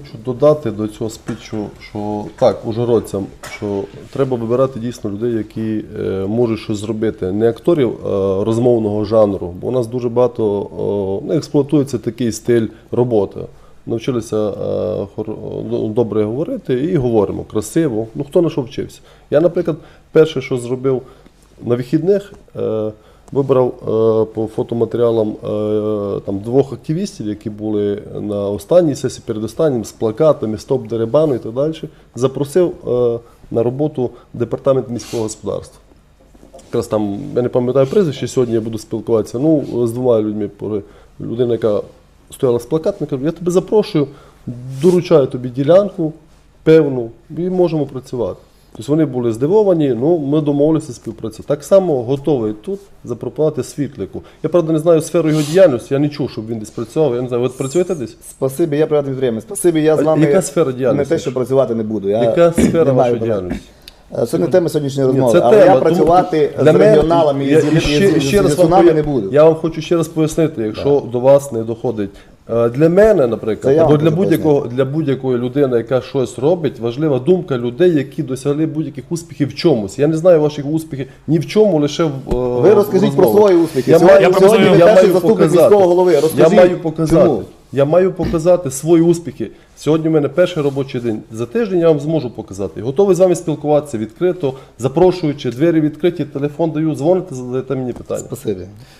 Хочу додати до цього спічу, що так, ужгородцям, що треба вибирати дійсно людей, які е, можуть щось зробити. Не акторів е, розмовного жанру, бо у нас дуже багато е, експлуатується такий стиль роботи. Навчилися е, ну, добре говорити і говоримо красиво. Ну хто на що вчився? Я, наприклад, перше, що зробив на вихідних, е, вибрав е, по фотоматеріалам е, там, двох активістів, які були на останній сесії, перед останнім, з плакатами, стоп деребану і так далі. Запросив е, на роботу департамент міського господарства. Якраз там, я не пам'ятаю прізвище, сьогодні я буду спілкуватися. Ну, з двома людьми. Людина, яка стояла з плакатом, каже, я тебе запрошую, доручаю тобі ділянку певну, і можемо працювати. Тобто вони були здивовані, ну ми домовилися співпрацювати. Так само готовий тут запропонувати світлику. Я правда не знаю сферу його діяльності, я не чув, щоб він десь працював. Я не знаю, ви працюєте десь? Спасибі, я приватний підприємець. Спасибі, я з вами яка сфера не те, що працювати не буду. Я Яка сфера вашої діяльності? Е, Це не тема сьогоднішньої розмови, але тема, я тому працювати для з регіоналами і з, і з, ще- з, ще раз з лісунами попою- не буду. Я вам хочу ще раз пояснити, якщо до вас не доходить. Е, Для мене, наприклад, Це або для будь-якого для будь-якої людини, яка щось робить, важлива думка людей, які досягли будь-яких успіхів в чомусь. Я не знаю ваших успіхів ні в чому, лише в е, Ви розкажіть про свої успіхи. Я Сьогодні, маю, сьогодні я маю показати. міського голови. Я маю показати. чому? Я маю показати свої успіхи. Сьогодні в мене перший робочий день. За тиждень я вам зможу показати. Готовий з вами спілкуватися відкрито, запрошуючи, двері відкриті, телефон даю, дзвоните, задаєте мені питання. Спасибі.